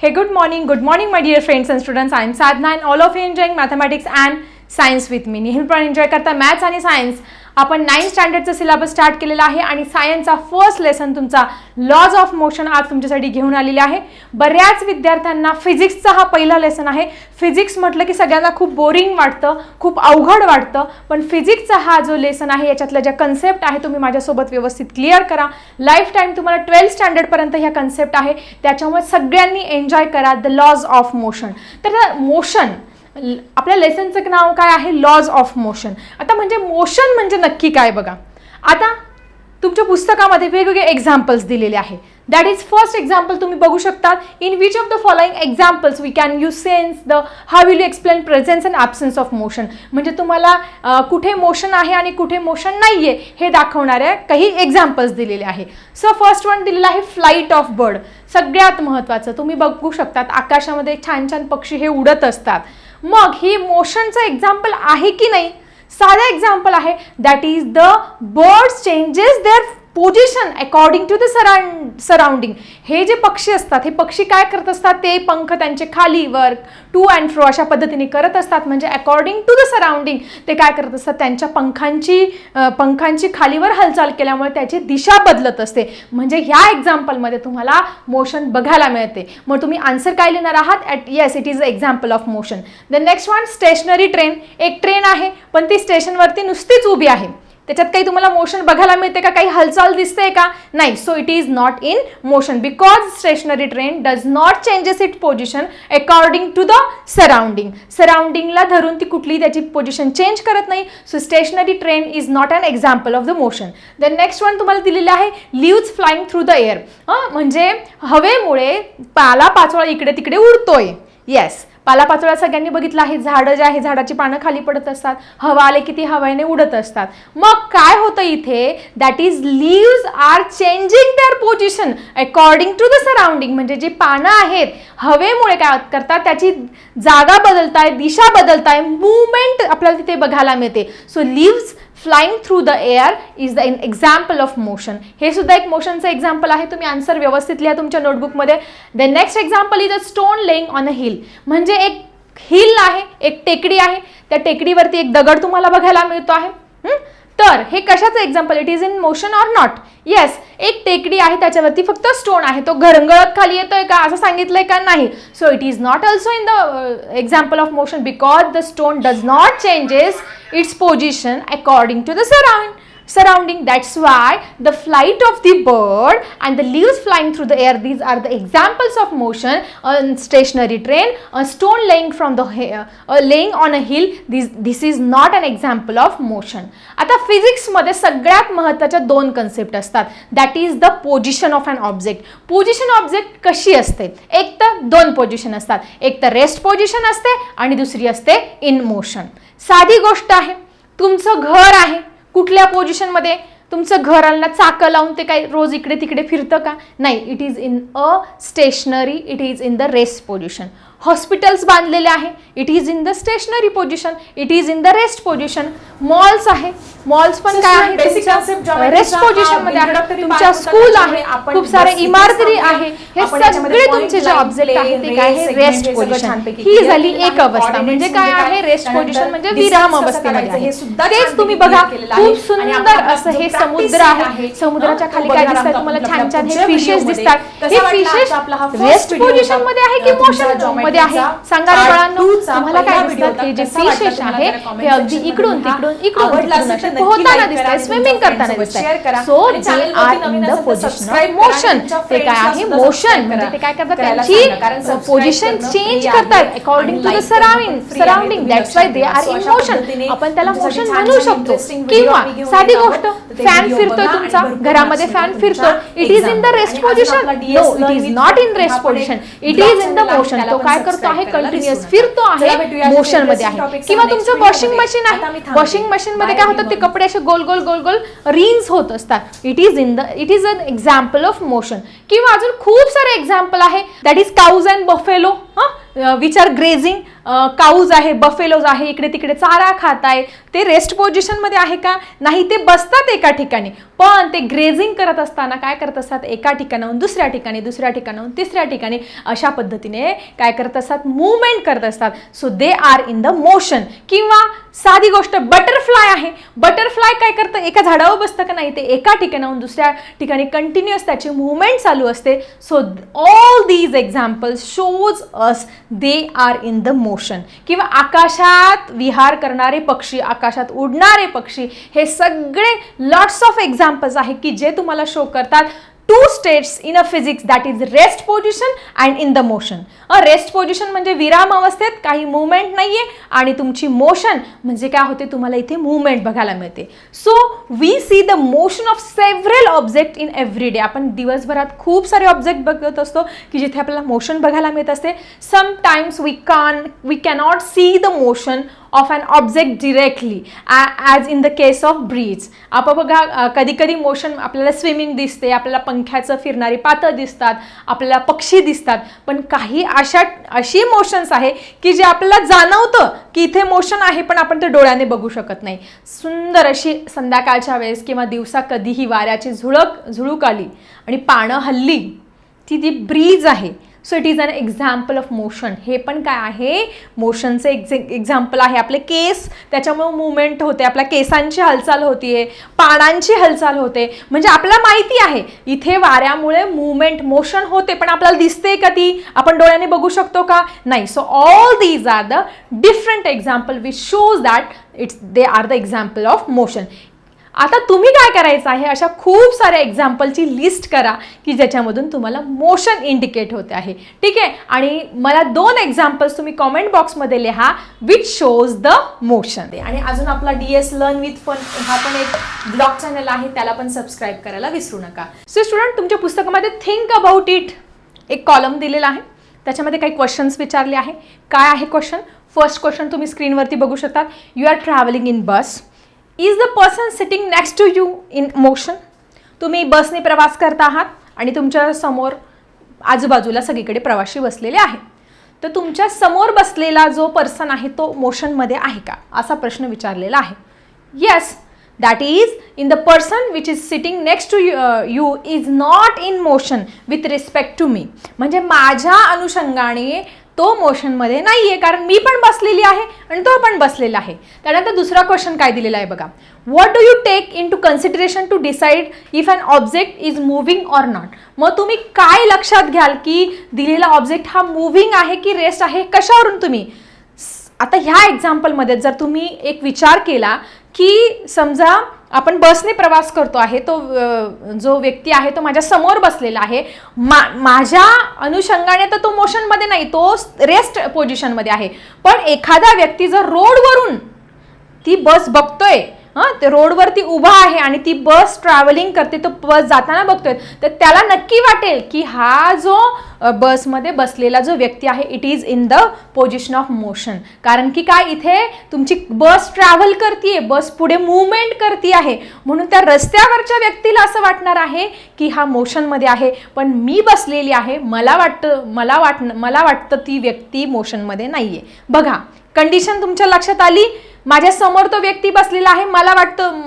Hey, good morning. Good morning, my dear friends and students. I am Sadhna and all of you enjoying mathematics and science with me नेहमी पण enjoy करता maths आणि science आपण ninth स्टँडर्डचा syllabus start केलेला आहे आणि सायन्सचा first lesson तुमचा लॉज ऑफ मोशन आज तुमच्यासाठी घेऊन आलेला आहे. बऱ्याच विद्यार्थ्यांना फिजिक्सचा हा पहिला लेसन आहे. फिजिक्स म्हटलं की सगळ्यांना खूप बोरिंग वाटतं खूप अवघड वाटतं. पण फिजिक्सचा हा जो लेसन आहे याच्यातल्या ज्या कन्सेप्ट आहे तुम्ही माझ्यासोबत व्यवस्थित क्लिअर करा. लाईफ टाईम तुम्हाला ट्वेल्थ स्टँडर्डपर्यंत ह्या कन्सेप्ट आहे. त्याच्यामुळे सगळ्यांनी एन्जॉय करा द लॉज ऑफ मोशन तर मोशन आपल्या लेसनचं नाव काय आहे? लॉज ऑफ मोशन आता म्हणजे मोशन म्हणजे नक्की काय बघा? आता तुमच्या पुस्तकामध्ये वेगवेगळे एक्झाम्पल्स दिलेले आहे. दॅट इज फर्स्ट एक्झाम्पल तुम्ही बघू शकता in which of the following examples we can you sense the how will you explain presence and absence of motion म्हणजे तुम्हाला कुठे मोशन आहे आणि कुठे मोशन नाही आहे हे दाखवणाऱ्या काही एक्झाम्पल्स दिलेले आहे. सो फर्स्ट वन दिलेलं आहे फ्लाईट ऑफ बर्ड सगळ्यात महत्त्वाचं तुम्ही बघू शकतात आकाशामध्ये छान छान पक्षी हे उडत असतात. मग ही मोशनचं एक्झाम्पल आहे की नाही? साधं एक्झाम्पल आहे that is the birds changes their position according to the surround surrounding हे जे पक्षी असतात हे पक्षी काय करत असतात? ते पंख त्यांचे खाली वर टू अँड फ्रो अशा पद्धतीने करत असतात. म्हणजे अकॉर्डिंग टू द सराउंडिंग ते काय करत असतात? त्यांच्या पंखांची पंखांची खालीवर हालचाल केल्यामुळे त्याची दिशा बदलत असते. म्हणजे ह्या एक्झाम्पलमध्ये तुम्हाला मोशन बघायला मिळते. मग तुम्ही आन्सर काय लिहिणार आहात? At yes it is a example of motion the next one stationary train एक ट्रेन आहे पण ती स्टेशनवरती नुसतीच उभी आहे. त्याच्यात काही तुम्हाला मोशन बघायला मिळते का? काही हालचाल दिसते का? नाही. So it is not in motion because stationary train does not changes it position according to the surrounding सराउंडिंगला धरून ती कुठली त्याची पोझिशन चेंज करत नाही. So stationary train is not an example of the motion the next one तुम्हाला दिलेलं आहे leaves flying through the air म्हणजे हवेमुळे पाला पाचोळा इकडे तिकडे उडतोय. येस पालापाचोळा सगळ्यांनी बघितलं आहे झाडं जे आहे झाडाची पानं खाली पडत असतात. हवा आले की ती हवेने उडत असतात. मग काय होतं इथे? That is leaves are changing their position according to the surrounding म्हणजे जी पानं आहेत हवेमुळे काय करतात त्याची जागा बदलताय दिशा बदलताय मुवमेंट आपल्याला तिथे बघायला मिळते. So leaves flying through the air is the in example of motion हे सुद्धा एक मोशनचं एक्झाम्पल आहे. तुम्ही आन्सर व्यवस्थित लिहा तुमच्या नोटबुकमध्ये the next example is a stone laying on a hill म्हणजे एक हिल आहे एक टेकडी आहे. त्या टेकडीवरती एक दगड तुम्हाला बघायला मिळतो आहे. तर हे कशाचं example it is in motion or not yes एक टेकडी आहे त्याच्यावरती फक्त स्टोन आहे. तो घरंगळत खाली येतोय का असं सांगितलंय का नाही? So it is not also in the example of motion because the stone does not changes its position according to the surround surrounding that's why the flight of the bird and the leaves flying through the air these are the examples of motion on stationary train a stone laying from the he- uh, laying on a hill this this is not an example of motion आता फिजिक्समध्ये सगळ्यात महत्त्वाच्या दोन concept असतात that is the position of an object position object कशी असते एक तर दोन पोझिशन असतात एक तर रेस्ट पोझिशन असते आणि दुसरी असते इन मोशन साधी गोष्ट आहे तुमचं घर आहे कुठल्या पोझिशनमध्ये तुमचं घराला चाकं लावून ते काही रोज इकडे तिकडे फिरतं का? नाही it is in a stationary it is in the rest position hospitals बांधलेले आहे. It is in the stationary position it is in the rest position malls आहे. मॉल्स पण काय आहे रेस्ट पोझिशनमध्ये आहे. तुमच्या स्कूल आहे. खूप सारे इमारती. आहे. हे सगळे तुमचे जे ऑब्जेक्ट आहे ते काय आहे? रेस्ट पोझिशन ही झाली एक. अवस्था. म्हणजे काय आहे? रेस्ट पोझिशन म्हणजे विराम अवस्थेमध्ये आहे हे सुद्धा तेच तुम्ही बघा. खूप सुंदर असं हे समुद्र आहे. समुद्राच्या खाली काय दिसतात तुम्हाला छान छान हे फिशेस. दिसतात. हे फिशेस रेस्ट पोझिशन? मध्ये आहे की मोशन मध्ये आहे सांगा बाळांनो तुम्हाला काय दिसतात हे जे तुम्हाला आहे हे अगदी इकडून तिकडून. इकडून पोहताना आणि स्विमिंग करताना करा. So channel are in the position motion ते काय आहे मोशन म्हणजे. ते काय करतात त्यांची पोझिशन चेंज करतात. According to the surrounding. Surrounding that's why they. Are in motion आपण त्याला मोशन म्हणू शकतो किंवा साधी गोष्ट फॅन फिरतोय तुमचा. घरामध्ये फॅन तुमच्या it is in the rest position no it is not in rest हा position it is in the. Motion तो काय करतो आहे कंटिन्युअस. फिरतो आहे मोशनमध्ये आहे. किंवा तुमचं वॉशिंग. मशीन आहे. वॉशिंग मशीन मध्ये काय होतं? ते. कपडे असे गोल गोल गोल गोल रिन्स होत असतात. It is in the it is an example of motion किंवा अजून खूप सारे एक्झाम्पल आहे. That is cows and buffalo which are grazing cows आहे बफेलोज आहे इकडे तिकडे चारा खात आहे ते रेस्ट पोझिशनमध्ये आहे का? नाही ते बसतात एका ठिकाणी. पण ते ग्रेझिंग करत असताना काय करत असतात? एका ठिकाणाहून दुसऱ्या ठिकाणी दुसऱ्या ठिकाणाहून तिसऱ्या ठिकाणी अशा पद्धतीने काय करत असतात? मुवमेंट करत असतात. So they are in the motion किंवा साधी गोष्ट बटरफ्लाय आहे. बटरफ्लाय काय करतं? एका झाडावर बसतं का नाही? ते एका ठिकाणाहून दुसऱ्या ठिकाणी कंटिन्युअस त्याची मुवमेंट चालू असते. So all these examples shows us they are in the motion किंवा आकाशात विहार करणारे पक्षी आकाशात उडणारे पक्षी हे सगळे लॉट्स ऑफ एक्झाम्पल्स आहे की जे तुम्हाला शो करतात. Two states in a physics that is rest position and in the motion rest position म्हणजे विराम अवस्थेत काही मुवमेंट नाही आहे आणि तुमची मोशन म्हणजे काय होते? तुम्हाला इथे मुवमेंट बघायला मिळते. So we see the motion of several object in every day आपण दिवसभरात खूप सारे ऑब्जेक्ट बघत असतो की जिथे आपल्याला मोशन बघायला मिळत असते. Sometimes we can we cannot see the motion of an object directly as in the case of breeze आपण बघा कधी कधी मोशन आपल्याला स्विमिंग दिसते आपल्याला पंख्याचं फिरणारी पातं दिसतात आपल्याला पक्षी दिसतात. पण काही अशा अशी मोशन्स आहे की जे आपल्याला जाणवतं की इथे मोशन आहे पण आपण ते डोळ्याने बघू शकत नाही. सुंदर अशी संध्याकाळच्या वेळेस किंवा दिवसा कधीही वाऱ्याची झुळक झुळूक आली आणि पानं हल्ली ती जी ब्रीज आहे. So it is an example of motion हे पण काय आहे? मोशनचं एक्झ एक्झाम्पल आहे. आपले केस त्याच्यामुळे मुवमेंट होते. आपल्या केसांची हालचाल होतीये. पानांची हालचाल होते. म्हणजे आपल्याला माहिती आहे. इथे वाऱ्यामुळे मुवमेंट मोशन होते पण आपल्याला दिसते का ती? आपण डोळ्याने बघू शकतो का? नाही. So all these are the different example which shows that it's they are the example of motion आता तुम्ही काय करायचं आहे? अशा खूप साऱ्या एक्झाम्पलची लिस्ट करा की ज्याच्यामधून तुम्हाला मोशन इंडिकेट होते आहे. ठीक आहे? आणि मला दोन एक्झाम्पल्स तुम्ही कॉमेंट बॉक्समध्ये लिहा विच शोज द मोशन आणि अजून आपला D S learn with fun हा पण एक ब्लॉग चॅनल आहे त्याला पण सबस्क्राईब करायला विसरू नका. सो स्टुडंट तुमच्या पुस्तकामध्ये थिंक अबाउट इट एक कॉलम दिलेला आहे. त्याच्यामध्ये काही क्वेश्चन्स विचारले आहे. काय आहे क्वेश्चन फर्स्ट क्वेश्चन तुम्ही स्क्रीनवरती बघू शकता you are travelling in bus is the person sitting next to you in motion तुम्ही बसने प्रवास करता आहात आणि तुमच्यासमोर आजूबाजूला सगळीकडे प्रवासी बसलेले आहे. तर तुमच्यासमोर बसलेला जो पर्सन आहे तो मोशनमध्ये आहे का? असा प्रश्न विचारलेला आहे. Yes that is in the person which is sitting next to you is not in motion with respect to me म्हणजे माझ्या अनुषंगाने तो मोशनमध्ये नाही आहे कारण मी पण बसलेली आहे आणि तो पण बसलेला आहे. त्यानंतर दुसरा क्वेश्चन काय दिलेला आहे बघा. What do you take in to consideration to decide if an object is moving or not मग तुम्ही काय लक्षात घ्याल की दिलेला ऑब्जेक्ट हा मुव्हिंग आहे की रेस्ट आहे? कशावरून तुम्ही? आता ह्या एक्झाम्पलमध्ये जर तुम्ही एक विचार केला की समजा आपण बसने प्रवास करतो आहे तो जो व्यक्ती आहे तो माझ्यासमोर बसलेला आहे मा माझ्या अनुषंगाने तर तो मोशनमध्ये नाही तो रेस्ट पोझिशनमध्ये आहे. पण एखादा व्यक्ती जर रोडवरून ती बस बघतोय हां ते रोडवरती उभा आहे आणि ती बस ट्रॅव्हलिंग करते तो बस जाताना बघतोय. तर त्याला नक्की वाटेल की हा जो बसमध्ये बसलेला जो व्यक्ती आहे it is in the position of motion कारण की काय इथे तुमची बस ट्रॅव्हल करते बस पुढे मुवमेंट करते आहे. म्हणून त्या रस्त्यावरच्या व्यक्तीला असं वाटणार आहे की हा मोशनमध्ये आहे. पण मी बसलेली आहे मला वाटतं मला वाट मला वाटतं ती व्यक्ती मोशनमध्ये नाही आहे बघा कंडिशन तुमच्या लक्षात आली? माझ्यासमोर तो व्यक्ती बसलेला आहे. मला वाटतं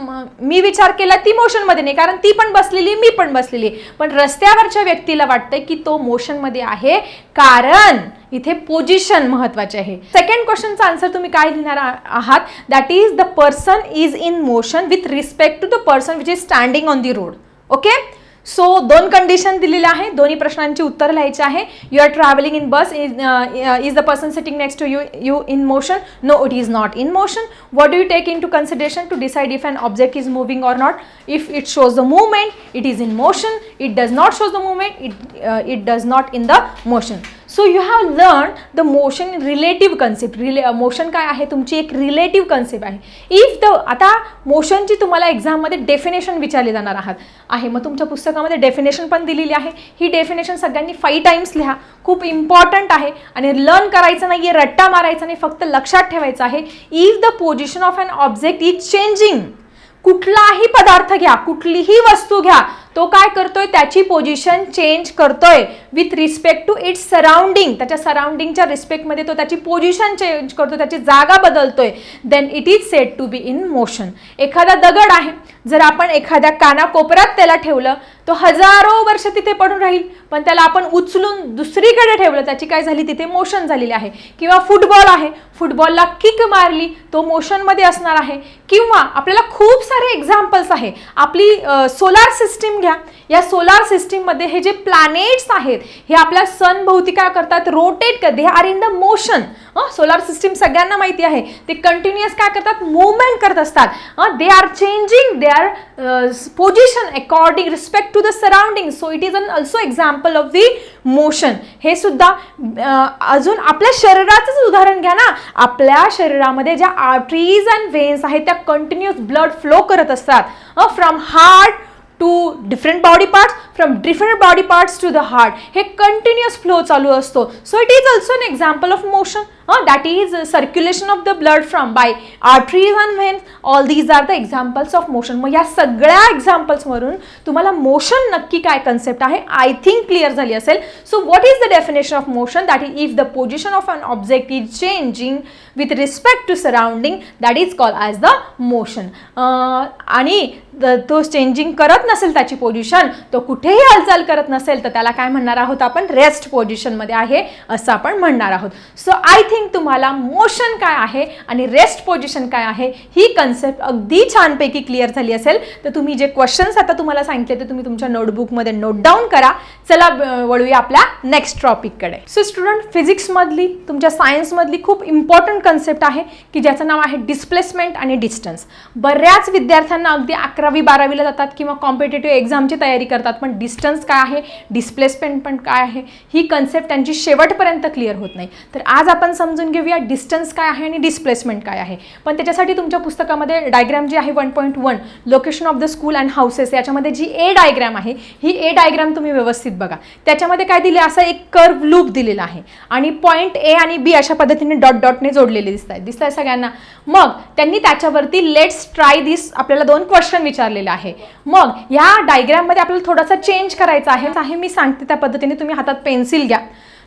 मी विचार केला ती मोशनमध्ये नाही. कारण ती पण बसलेली मी पण बसलेली. पण रस्त्यावरच्या व्यक्तीला वाटतंय की तो मोशनमध्ये आहे. कारण इथे पोझिशन महत्त्वाचे आहे. सेकंड क्वेश्चनचा आन्सर तुम्ही काय लिहिणार आहात? That is the person is in motion with respect to the person which is standing on the road okay so दोन कंडिशन दिलेल्या आहे. दोन्ही प्रश्नांची उत्तर लिहायचे आहे. You are travelling in bus is is the person sitting next to you you in motion no it is not in motion what do you take into to consideration to decide if an object is moving or not if it shows the movement it is in motion it does not shows the movement it it does not in the motion so you have learn the motion relative concept relay motion काय आहे? तुमची एक relative concept आहे. If the आता मोशनची तुम्हाला एक्झाममध्ये definition विचारली जाणार आहात. आहे. मग तुमच्या पुस्तकामध्ये डेफिनेशन पण दिलेली आहे. ही डेफिनेशन सगळ्यांनी फाईव्ह टाईम्स लिहा. खूप इम्पॉर्टंट आहे. आणि लर्न करायचं नाही आहे रट्टा मारायचा नाही फक्त लक्षात ठेवायचं आहे. If the position of an object is changing कुठलाही पदार्थ घ्या कुठलीही वस्तू घ्या तो काय करतोय? त्याची पोझिशन चेंज करतोय with respect to its surrounding त्याच्या सराउंडिंगच्या रिस्पेक्टमध्ये तो त्याची पोझिशन चेंज करतो त्याची जागा बदलतोय. Then it is set to be in motion एखादा दगड आहे. जर आपण एखाद्या कानाकोपऱ्यात त्याला ठेवलं तो हजारो वर्ष तिथे पडून राहील. पण त्याला आपण उचलून दुसरीकडे ठेवलं त्याची काय झाली? तिथे मोशन झालेली आहे. किंवा फुटबॉल आहे. फुटबॉलला किक मारली तो मोशनमध्ये असणार आहे. किंवा आपल्याला खूप सारे एक्झाम्पल्स आहे. आपली सोलार सिस्टीम घ्या. या सोलार सिस्टीममध्ये हे जे प्लॅनेट्स आहेत हे आपल्या सन भोवती काय करतात रोटेट कर they are in the motion solar system सगळ्यांना माहिती आहे. ते कंटिन्युअस काय करतात? मुवमेंट करत असतात. They are changing they are position according respect to the surrounding so it is an also example of the motion हे सुद्धा अजून आपल्या शरीराचंच उदाहरण घ्या ना. आपल्या शरीरामध्ये ज्या आर्टरीज अँड वेन्स आहेत त्या कंटिन्युअस ब्लड फ्लो करत असतात. From heart to different body parts from different body parts to the heart हे कंटिन्युअस फ्लो चालू असतो. So it is also an example of motion that is circulation of the blood from by arteries and veins all these are the examples of motion मग या सगळ्या एक्झाम्पल्सवरून तुम्हाला motion नक्की काय concept आहे? आय थिंक क्लिअर झाली असेल. So what is the definition of motion that is if the position of an object is changing with respect to surrounding that is call as the motion आणि तो changing करत नसेल त्याची position तो कुठेही हालचाल करत नसेल तर त्याला काय म्हणणार आहोत आपण? रेस्ट पोझिशनमध्ये आहे असं आपण म्हणणार आहोत. सो आय थिंक तुम्हाला मोशन काय आहे आणि रेस्ट पोझिशन काय आहे ही कन्सेप्ट अगदी छानपैकी क्लिअर झाली असेल. तर तुम्ही जे क्वेश्चन्स आता तुम्हाला सांगितले ते तुम्ही तुमच्या नोटबुकमध्ये नोट डाऊन करा. चला वळूया आपल्या नेक्स्ट टॉपिककडे सो स्टुडंट फिजिक्समधली तुमच्या सायन्समधली खूप इम्पॉर्टंट कन्सेप्ट आहे की ज्याचं नाव आहे डिस्प्लेसमेंट आणि डिस्टन्स बऱ्याच विद्यार्थ्यांना अगदी अकरावी बारावीला जातात किंवा कॉम्पिटेटिव्ह एक्झामची तयारी करतात पण डिस्टन्स काय आहे? डिस्प्लेसमेंट पण काय आहे? ही कन्सेप्ट त्यांची शेवटपर्यंत क्लिअर होत नाही. तर आज आपण समजून घेऊया डिस्टन्स काय आहे आणि डिस्प्लेसमेंट काय आहे. पण त्याच्यासाठी तुमच्या पुस्तकामध्ये डायग्रॅम जी आहे one point one location of the school and houses याच्यामध्ये जी ए डायग्रॅम आहे ही ए डायग्रॅम तुम्ही व्यवस्थित बघा. त्याच्यामध्ये काय दिले? असं एक कर्व लूप दिलेला आहे. आणि पॉईंट ए आणि बी अशा पद्धतीने डॉट डॉटने जोडले जोडलेले दिसत आहेत दिसत आहे सगळ्यांना. मग त्यांनी त्याच्यावरती लेट्स ट्राय दिस आपल्याला दोन क्वेश्चन विचारलेले आहे. मग ह्या डायग्राममध्ये आपल्याला थोडासा चेंज करायचा आहे. मी सांगते त्या पद्धतीने तुम्ही हातात पेन्सिल घ्या.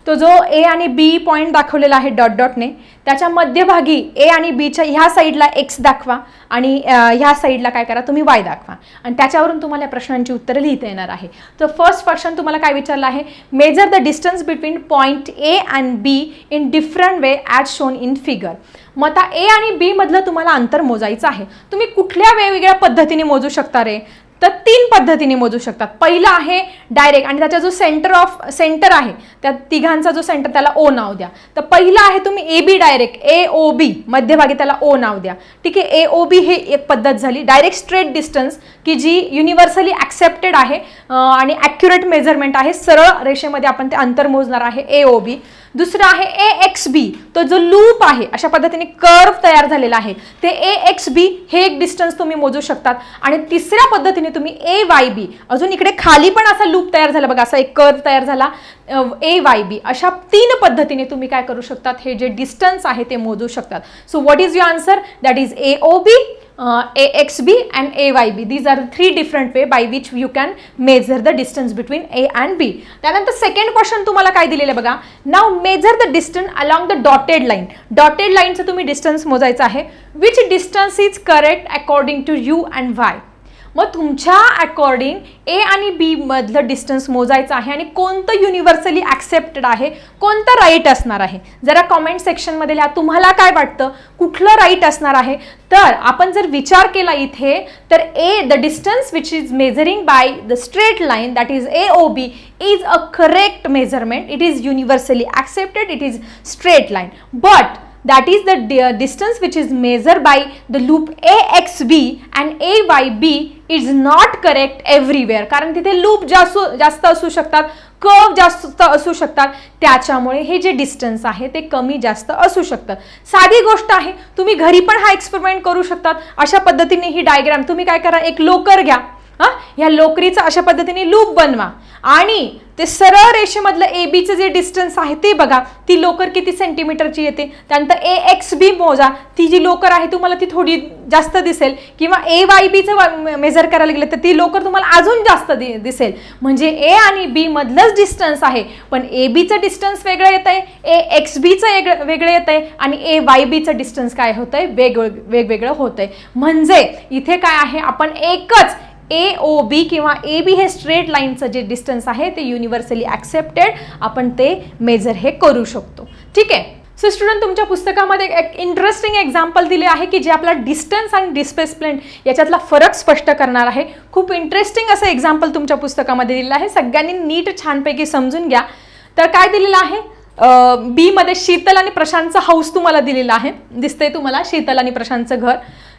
तो जो ए आणि बी पॉईंट दाखवलेला आहे डॉट डॉटने त्याच्या मध्यभागी ए आणि बीच्या ह्या साईडला एक्स दाखवा आणि ह्या साईडला काय करा तुम्ही वाय दाखवा. आणि त्याच्यावरून तुम्हाला या प्रश्नांची उत्तरं लिहिता येणार आहे. तर फर्स्ट क्वेश्चन तुम्हाला काय विचारलं आहे? Measure the distance between point A and B in different way as shown in figure मग आता ए आणि बीमधलं तुम्हाला अंतर मोजायचं आहे. तुम्ही कुठल्या वेगवेगळ्या पद्धतीने मोजू शकता रे? तर तीन पद्धतीने मोजू शकतात. पहिलं आहे डायरेक्ट आणि त्याचा जो सेंटर ऑफ सेंटर आहे त्या तिघांचा जो सेंटर त्याला ओ नाव द्या. तर पहिलं आहे तुम्ही A B direct A O बी मध्यभागी त्याला ओ नाव द्या. ठीक आहे ए ओ बी हे एक पद्धत झाली. डायरेक्ट स्ट्रेट डिस्टन्स की जी युनिव्हर्सली ॲक्सेप्टेड आहे आणि ॲक्युरेट मेजरमेंट आहे सरळ रेषेमध्ये आपण ते अंतर मोजणार आहे ए ओ बी दुसरं आहे ए एक्स बी तो जो लूप आहे अशा पद्धतीने कर्व तयार झालेला आहे. ते ए एक्स बी हे एक डिस्टन्स तुम्ही मोजू शकतात. आणि तिसऱ्या पद्धतीने तुम्ही ए वाय बी अजून इकडे खाली पण असा लूप तयार झाला. बघा असा एक कर्व तयार झाला. ए वाय बी अशा तीन पद्धतीने तुम्ही काय करू शकतात? हे जे डिस्टन्स आहे ते मोजू शकतात. So what is your answer that is A O B A X B and A Y B these are three different way by which you can measure the distance between A and B त्यानंतर second question तुम्हाला काय दिलेलं आहे बघा? नाव measure the distance along the dotted line dotted लाईनचं तुम्ही distance मोजायचं आहे. Which distance is correct according to you and why मग तुमच्या अकॉर्डिंग ए आणि बी मधलं डिस्टन्स मोजायचं आहे आणि कोणतं युनिव्हर्सली ॲक्सेप्टेड आहे कोणतं राईट असणार आहे? जरा कॉमेंट सेक्शनमध्ये लिहा तुम्हाला काय वाटतं? कुठलं राईट असणार आहे? तर आपण जर विचार केला इथे तर ए the distance which is measuring by the straight line that is A O B is a correct measurement it is universally accepted it is straight line but that is the uh, distance which is measured by the loop axb and ayb is not correct everywhere. कारण तिथे loop जास्त जास्त असू शकतात curve जास्त असू शकतात. त्याच्यामुळे हे जे डिस्टन्स आहे ते कमी जास्त असू शकतं. साधी गोष्ट आहे तुम्ही घरी पण हा एक्सपेरिमेंट करू शकतात. अशा पद्धतीने ही डायग्राम तुम्ही काय करा एक लोकर घ्या. हां? ह्या लोकरीचा अशा पद्धतीने लूप बनवा. आणि ते सरळ रेषेमधलं ए बीचं जे डिस्टन्स आहे ते बघा. ती लोकर किती सेंटीमीटरची येते. त्यानंतर ए एक्स बी मोजा. ती जी लोकर आहे तुम्हाला ती थोडी जास्त दिसेल. किंवा ए वाय बीचं मेजर करायला गेलं तर ती लोकर तुम्हाला अजून जास्त दि दिसेल. म्हणजे ए आणि बी मधलंच डिस्टन्स आहे. पण ए बीचं डिस्टन्स वेगळं येत आहे ए एक्स बीचं वेगळं वेगळं येत आहे आणि ए वाय बीचं डिस्टन्स काय होतं आहे वेग वेगवेगळं होतं आहे म्हणजे इथे काय आहे? आपण एकच ए ओ बी किंवा ए बी हे स्ट्रेट लाईनचं जे डिस्टन्स आहे ते युनिव्हर्सली ॲक्सेप्टेड आपण ते मेजर हे करू शकतो. ठीक आहे? सो स्टुडंट तुमच्या पुस्तकामध्ये एक इंटरेस्टिंग एक्झाम्पल दिले आहे की जे आपला डिस्टन्स आणि डिस्प्लेसमेंट याच्यातला फरक स्पष्ट करणार आहे. खूप इंटरेस्टिंग असं एक्झाम्पल तुमच्या पुस्तकामध्ये दिलेलं आहे. सगळ्यांनी नीट छानपैकी समजून घ्या. तर काय दिलेलं आहे? बीमध्ये शीतल आणि प्रशांतचा हाऊस तुम्हाला दिलेला आहे. दिसतंय तुम्हाला शीतल आणि प्रशांतचं घर.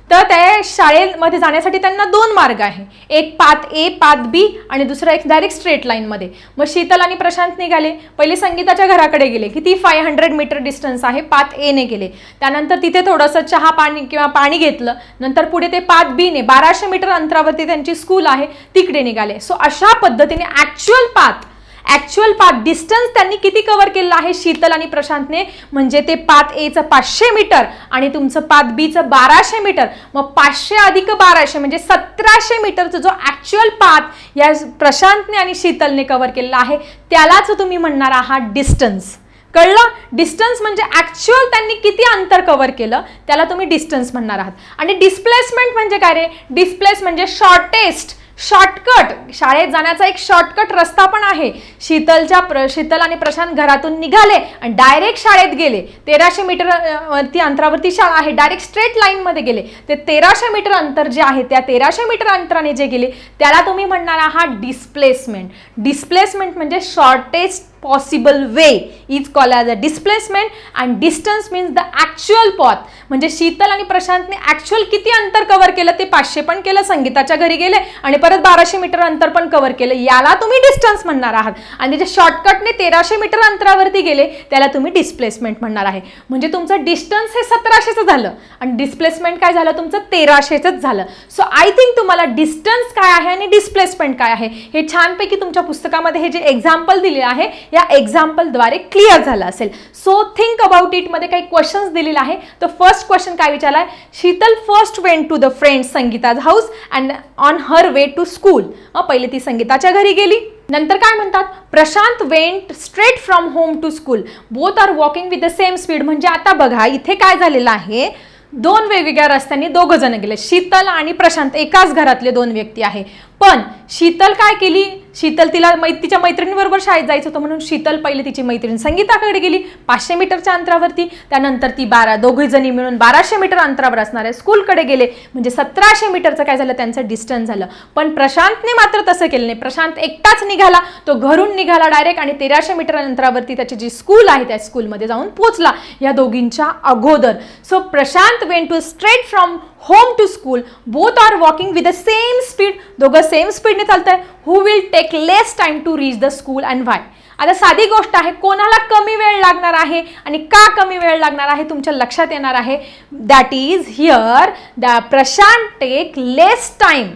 तर त्या शाळेमध्ये जाण्यासाठी त्यांना दोन मार्ग आहे. एक पात ए पात बी आणि दुसरा एक डायरेक्ट स्ट्रेट लाईनमध्ये मग शीतल आणि प्रशांत निघाले. पहिले संगीताच्या घराकडे गेले. किती फाय हंड्रेड मीटर डिस्टन्स आहे पात एने गेले. त्यानंतर तिथे थोडंसं चहा पाणी किंवा पाणी घेतलं. नंतर पुढे ते पात बीने बाराशे मीटर अंतरावरती त्यांची स्कूल आहे तिकडे निघाले. सो अशा पद्धतीने ॲक्च्युअल पात ॲक्च्युअल पाथ डिस्टन्स त्यांनी किती कव्हर केलं आहे? शीतल आणि प्रशांतने. म्हणजे ते पाथ एचं पाचशे मीटर आणि तुमचं पाथ बीचं बाराशे मीटर मग पाचशे अधिक बाराशे म्हणजे सतराशे मीटरचा जो ॲक्च्युअल पाथ या प्रशांतने आणि शीतलने कव्हर केलेला आहे त्यालाच तुम्ही म्हणणार आहात डिस्टन्स कळलं? डिस्टन्स म्हणजे ॲक्च्युअल त्यांनी किती अंतर कव्हर केलं त्याला तुम्ही डिस्टन्स म्हणणार आहात. आणि डिस्प्लेसमेंट म्हणजे काय रे? डिस्प्लेस म्हणजे शॉर्टेस्ट शॉर्टकट. शाळेत जाण्याचा एक शॉर्टकट रस्ता पण आहे. शीतलच्या प्र शीतल आणि प्रशांत घरातून निघाले आणि डायरेक्ट शाळेत गेले. तेराशे मीटर वरती अंतरावरती शाळा आहे. डायरेक्ट स्ट्रेट लाईनमध्ये गेले. ते तेराशे मीटर अंतर जे आहे त्या तेराशे मीटर अंतराने जे गेले त्याला तुम्ही म्हणणार आहात डिस्प्लेसमेंट डिस्प्लेसमेंट म्हणजे shortest possible way is call as a displacement and distance means the actual path म्हणजे शीतल आणि प्रशांतने ॲक्च्युअल किती अंतर कव्हर केलं? ते पाचशे पण केलं संगीताच्या घरी गेले आणि परत बाराशे मीटर अंतर पण कव्हर केलं. याला तुम्ही डिस्टन्स म्हणणार आहात. आणि जे शॉर्टकटने तेराशे मीटर अंतरावरती गेले त्याला तुम्ही डिस्प्लेसमेंट म्हणणार आहे. म्हणजे तुमचं डिस्टन्स हे सतराशेचं झालं आणि डिस्प्लेसमेंट काय झालं? तुमचं तेराशेचंच झालं. सो आय थिंक तुम्हाला डिस्टन्स काय आहे आणि डिस्प्लेसमेंट काय आहे? हे छानपैकी तुमच्या पुस्तकामध्ये हे जे एक्झाम्पल दिले आहे या एक्झाम्पलद्वारे क्लिअर झालं असेल. सो थिंक अबाउट इटमध्ये काही क्वेश्चन्स दिलेले आहे. तर फर्स्ट क्वेश्चन काय विचारलाय? Sheetal first went to the friend Sangeeta's house and on her way to school पहिले ती संगीताच्या घरी गेली. नंतर काय म्हणतात? Prashant went straight from home to school both are walking with the same speed म्हणजे आता बघा इथे काय झालेलं आहे? दोन वेगवेगळ्या रस्त्यांनी दोघं जण गेले. शीतल आणि प्रशांत एकाच घरातले दोन व्यक्ती आहे. पण शीतल काय केली? शीतल तिला मै तिच्या मैत्रिणीबरोबर शाळेत जायचं होतं म्हणून शीतल पहिले तिची मैत्रीण संगीताकडे गेली. पाचशे मीटरच्या अंतरावरती. त्यानंतर ती बारा दोघी जणी मिळून बाराशे मीटर अंतरावर असणाऱ्या स्कूलकडे गेले. म्हणजे सतराशे मीटरचं काय झालं? त्यांचं डिस्टन्स झालं. पण प्रशांतने मात्र तसं केलं नाही. प्रशांत एकटाच निघाला. तो घरून निघाला डायरेक्ट आणि तेराशे मीटर अंतरावरती त्याची जी स्कूल आहे त्या स्कूलमध्ये जाऊन पोचला या दोघींच्या अगोदर. So Prashant went to straight from home to school both are walking with the same speed दोघं सेम स्पीडने चालत आहे who will take less time to reach the school and why आता साधी गोष्ट आहे कोणाला कमी वेळ लागणार आहे आणि का कमी वेळ लागणार आहे तुमच्या लक्षात येणार आहे. That is here the Prashant take less time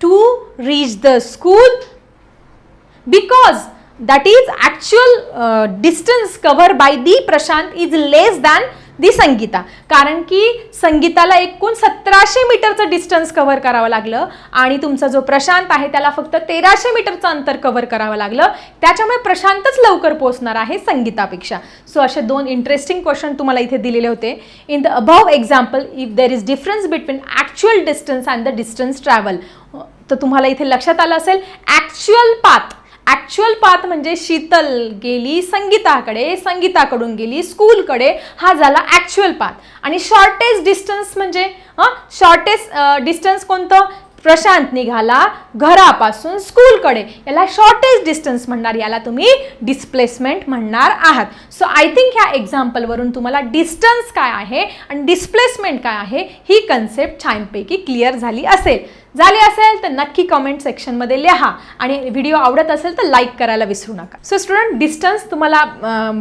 to reach the school because that is actual distance cover by the Prashant is less than the Sangeeta. कारण की संगीताला एकूण सतराशे मीटरचं डिस्टन्स कव्हर करावं लागलं आणि तुमचा जो प्रशांत आहे त्याला फक्त तेराशे मीटरचं अंतर कव्हर करावं लागलं. त्याच्यामुळे प्रशांतच लवकर पोहोचणार आहे संगीतापेक्षा. सो असे दोन इंटरेस्टिंग क्वेश्चन तुम्हाला इथे दिलेले होते. In the above example if there is difference between actual distance and the distance travel तर तुम्हाला इथे लक्षात आलं असेल ॲक्च्युअल पाथ ॲक्च्युअल पाथ म्हणजे शीतल गेली संगीताकडे संगीताकडून गेली स्कूलकडे हा झाला ॲक्च्युअल पाथ आणि शॉर्टेस्ट डिस्टन्स म्हणजे हां? शॉर्टेस्ट डिस्टन्स कोणतं? प्रशांत निघाला घरापासून स्कूलकडे याला शॉर्टेस्ट डिस्टन्स म्हणणार याला तुम्ही डिस्प्लेसमेंट म्हणणार आहात. सो आय थिंक ह्या एक्झाम्पलवरून तुम्हाला डिस्टन्स काय आहे? आणि डिस्प्लेसमेंट काय आहे? ही कन्सेप्ट छानपैकी क्लिअर झाली असेल. झाली असेल तर नक्की कमेंट सेक्शनमध्ये लिहा. आणि व्हिडिओ आवडत असेल तर लाईक करायला विसरू नका. सो स्टुडंट डिस्टन्स तुम्हाला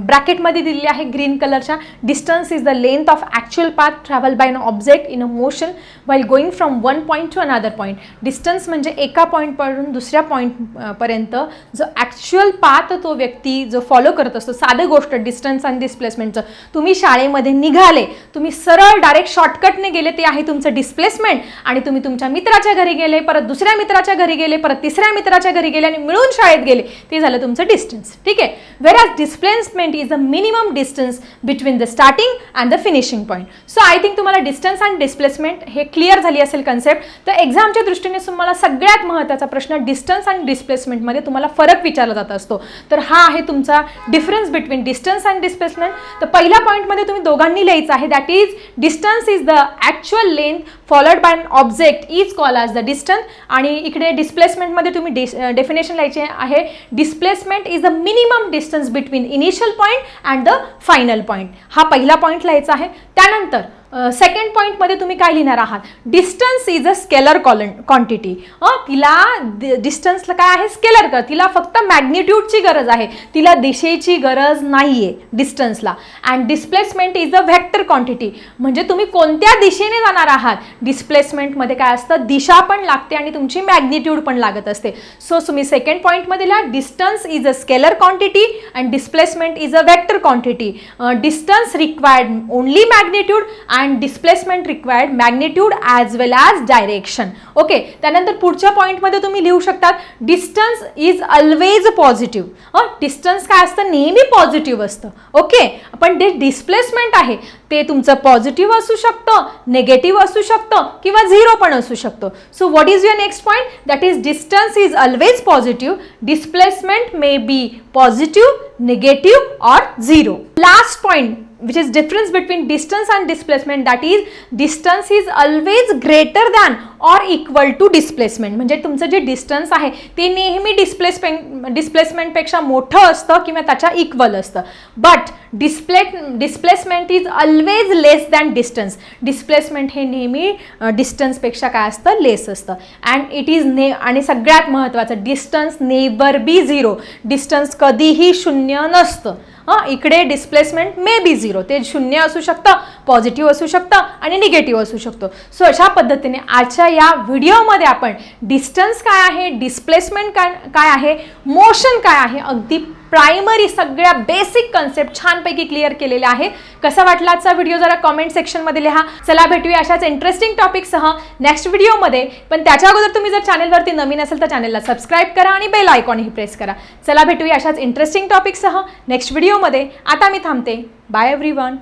ब्रॅकेटमध्ये दिलेली आहे ग्रीन कलरच्या distance is the length of actual path travel by an object in a motion while going from one point to another point distance म्हणजे एका पॉईंटपासून दुसऱ्या पॉईंट पर्यंत. जो ॲक्च्युअल पाथ तो व्यक्ती जो फॉलो करत असतो साधं गोष्ट डिस्टन्स आणि डिस्प्लेसमेंटचं तुम्ही शाळेमध्ये निघाले तुम्ही सरळ डायरेक्ट शॉर्टकटने गेले ते आहे तुमचं डिस्प्लेसमेंट आणि तुम्ही तुमच्या मित्राच्या घरी गेले परत दुसऱ्या मित्राच्या घरी गेले परत तिसऱ्या मित्राच्या घरी गेले आणि मिळून शाळेत गेले ते झालं तुमचं डिस्टन्स ठीक आहे? Where as displacement is the minimum distance between the starting and the finishing point so I think तुम्हाला डिस्टन्स अँड डिस्प्लेसमेंट हे क्लिअर झाली असेल कन्सेप्ट तर एक्झामच्या दृष्टीने तुम्हाला सगळ्यात महत्त्वाचा प्रश्न डिस्टन्स अँड डिस्प्लेसमेंटमध्ये तुम्हाला फरक विचारला जात असतो. तर हा आहे तुमचा difference between distance and displacement तर पहिल्या पॉईंटमध्ये तुम्ही दोघांनी लिहायचं आहे. That is distance is the actual length followed by an object is call as the distance आणि इकडे डिस्प्लेसमेंटमध्ये तुम्ही डिस डेफिनेशन लिहायचे आहे. Displacement is the minimum distance between initial point and the final point हा पहिला पॉईंट लिहायचा आहे. त्यानंतर सेकंड पॉईंटमध्ये तुम्ही काय लिहिणार आहात? Distance is a scalar colon quantity तिला डिस्टन्सला काय आहे? स्केलर कर तिला फक्त मॅग्निट्यूडची गरज आहे. तिला दिशेची गरज नाही आहे डिस्टन्सला and displacement is a vector quantity म्हणजे तुम्ही कोणत्या दिशेने जाणार आहात? डिस्प्लेसमेंटमध्ये काय असतं? दिशा पण लागते आणि तुमची मॅग्निट्यूड पण लागत असते. सो तुम्ही सेकंड पॉईंटमध्ये लिहा. Distance is a scalar quantity and displacement is a vector quantity distance required only magnitude and and displacement required magnitude as well as direction okay त्यानंतर पुढच्या पॉईंटमध्ये तुम्ही लिहू शकतात distance is always positive distance काय असतं? नेहमी पॉझिटिव्ह असतं. ओके पण जे डिस्प्लेसमेंट आहे ते तुमचं पॉझिटिव्ह असू शकतं निगेटिव्ह असू शकतं किंवा झिरो पण असू शकतं. So what is your next point that is distance is always positive displacement may be positive negative or zero last point which is difference between distance and displacement that is distance is always greater than or equal to displacement. म्हणजे तुमचं जे distance आहे ते नेहमी displacement डिस्प्लेसमेंटपेक्षा मोठं असतं किंवा त्याच्या इक्वल असतं. But display displacement is always less than distance displacement हे नेहमी डिस्टन्सपेक्षा काय असतं? लेस असतं. अँड इट इज ने आणि सगळ्यात महत्त्वाचं distance never be zero distance कधीही शून्य नसतं. हां इकडे डिस्प्लेसमेंट मे बी झिरो ते शून्य असू शकतं पॉझिटिव्ह असू शकतं आणि निगेटिव्ह असू शकतो. सो अशा पद्धतीने आजच्या या व्हिडिओमध्ये आपण डिस्टन्स काय आहे डिस्प्लेसमेंट काय काय आहे मोशन काय आहे अगदी प्रायमरी सगळ्या बेसिक कन्सेप्ट छानपैकी क्लिअर केलेल्या आहे कसा वाटला आजचा व्हिडिओ जरा कमेंट सेक्शनमध्ये लिहा. चला भेटूया अशाच इंटरेस्टिंग टॉपिकसह नेक्स्ट व्हिडिओमध्ये पण त्याच्या अगोदर तुम्ही जर चॅनलवरती नवीन असेल तर चॅनेलला सबस्क्राईब करा आणि बेल आयकॉनही प्रेस करा. चला भेटूया अशाच इंटरेस्टिंग टॉपिकसह नेक्स्ट व्हिडिओमध्ये आता मी थांबते. Bye every one